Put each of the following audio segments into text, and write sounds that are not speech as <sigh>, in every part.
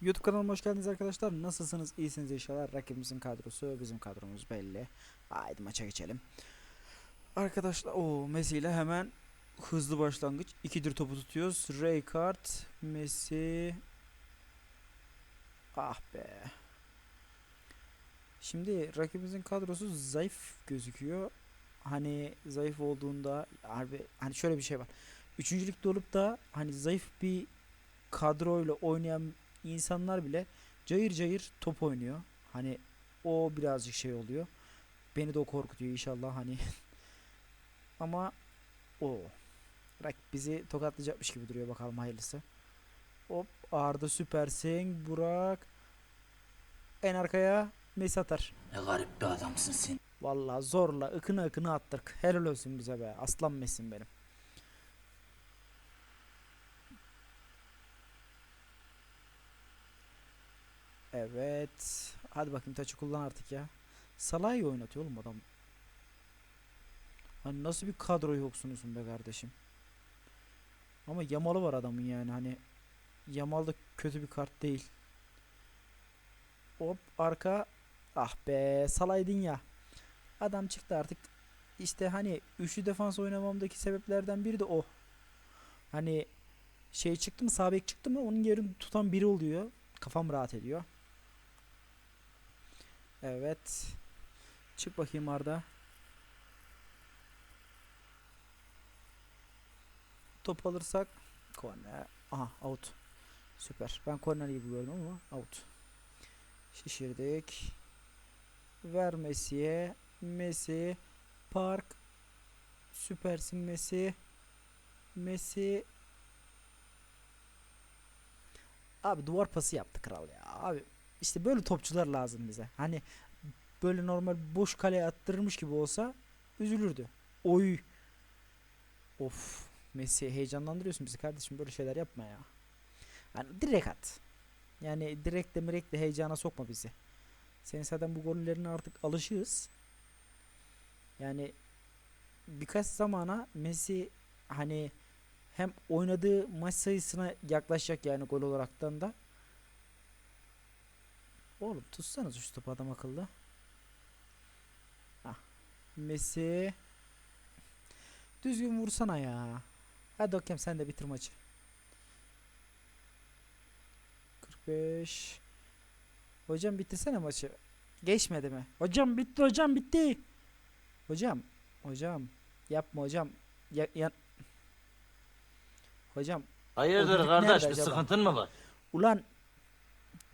YouTube kanalıma hoş geldiniz arkadaşlar. Nasılsınız? İyisiniz inşallah. Rakibimizin kadrosu, bizim kadromuz belli. Haydi maça geçelim. Arkadaşlar o Messi ile hemen hızlı başlangıç. İkidir topu tutuyoruz. Rijkaard, Messi. Ah be. Şimdi rakibimizin kadrosu zayıf gözüküyor. Hani zayıf olduğunda harbi hani şöyle bir şey var. Üçüncülükte olup da hani zayıf bir kadroyla oynayan insanlar bile cayır cayır top oynuyor. Hani o birazcık şey oluyor. Beni de o korkutuyor inşallah hani. <laughs> Ama o Rak bizi tokatlayacakmış gibi duruyor bakalım hayırlısı. Hop Arda süpersin. Burak en arkaya Messi atar. Ne garip bir adamsın sen. Vallahi zorla ıkını ıkını attık. Helal olsun bize be. Aslan Messi'm benim. Evet. Hadi bakayım taçı kullan artık ya. Salah'ı oynatıyor oğlum adam. Hani nasıl bir kadro yoksunuzun be kardeşim. Ama Yamal'ı var adamın yani hani. Yamal da kötü bir kart değil. Hop arka. Ah be salaydın ya. Adam çıktı artık. İşte hani üçlü defans oynamamdaki sebeplerden biri de o. Hani şey çıktı mı sağ bek çıktı mı onun yerini tutan biri oluyor. Kafam rahat ediyor. Evet. Çık bakayım Arda. Top alırsak korner. Aha out. Süper. Ben korner gibi gördüm ama out. Şişirdik. Ver Messi'ye. Messi. Park. Süpersin Messi. Messi. Abi duvar pası yaptı kral ya. Abi işte böyle topçular lazım bize. Hani böyle normal boş kaleye attırmış gibi olsa üzülürdü. Oy. Of. Messi heyecanlandırıyorsun bizi kardeşim. Böyle şeyler yapma ya. Hani direkt at. Yani direkt de mirek de heyecana sokma bizi. Senin zaten bu gollerine artık alışığız. Yani birkaç zamana Messi hani hem oynadığı maç sayısına yaklaşacak yani gol olaraktan da. Oğlum tutsanız şu topu adam akıllı. Hah. Messi. Düzgün vursana ya. Hadi bakayım sen de bitir maçı. 45. Hocam bitirsene maçı. Geçmedi mi? Hocam bitti hocam bitti. Hocam. Hocam. Yapma hocam. Ya, ya- Hocam. Hayırdır kardeş bir acaba? sıkıntın mı var? Ulan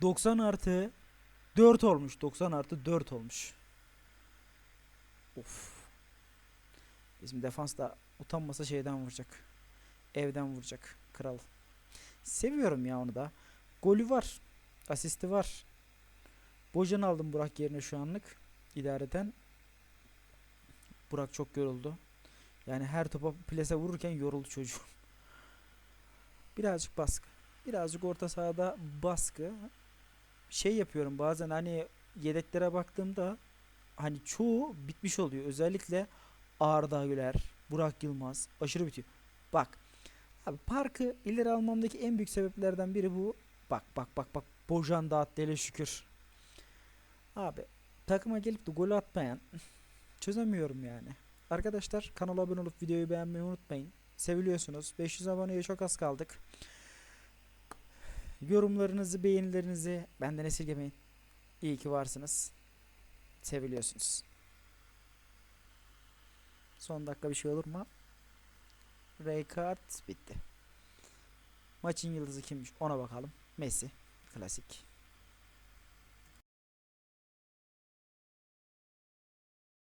90 artı 4 olmuş. 90 artı 4 olmuş. Of. Bizim defans da utanmasa şeyden vuracak. Evden vuracak. Kral. Seviyorum ya onu da. Golü var. Asisti var. Bojan aldım Burak yerine şu anlık. İdareten. Burak çok yoruldu. Yani her topa plase vururken yoruldu çocuğum. <laughs> Birazcık baskı. Birazcık orta sahada baskı. Şey yapıyorum bazen hani yedeklere baktığımda hani çoğu bitmiş oluyor. Özellikle Arda Güler, Burak Yılmaz aşırı bitiyor. Bak. Abi parkı ileri almamdaki en büyük sebeplerden biri bu. Bak bak bak bak. Bojan da attı hele şükür. Abi takıma gelip de gol atmayan çözemiyorum yani. Arkadaşlar kanala abone olup videoyu beğenmeyi unutmayın. Seviliyorsunuz. 500 aboneye çok az kaldık. Yorumlarınızı, beğenilerinizi benden esirgemeyin. İyi ki varsınız. Seviliyorsunuz. Son dakika bir şey olur mu? Rijkaard bitti. Maçın yıldızı kimmiş ona bakalım. Messi. Klasik.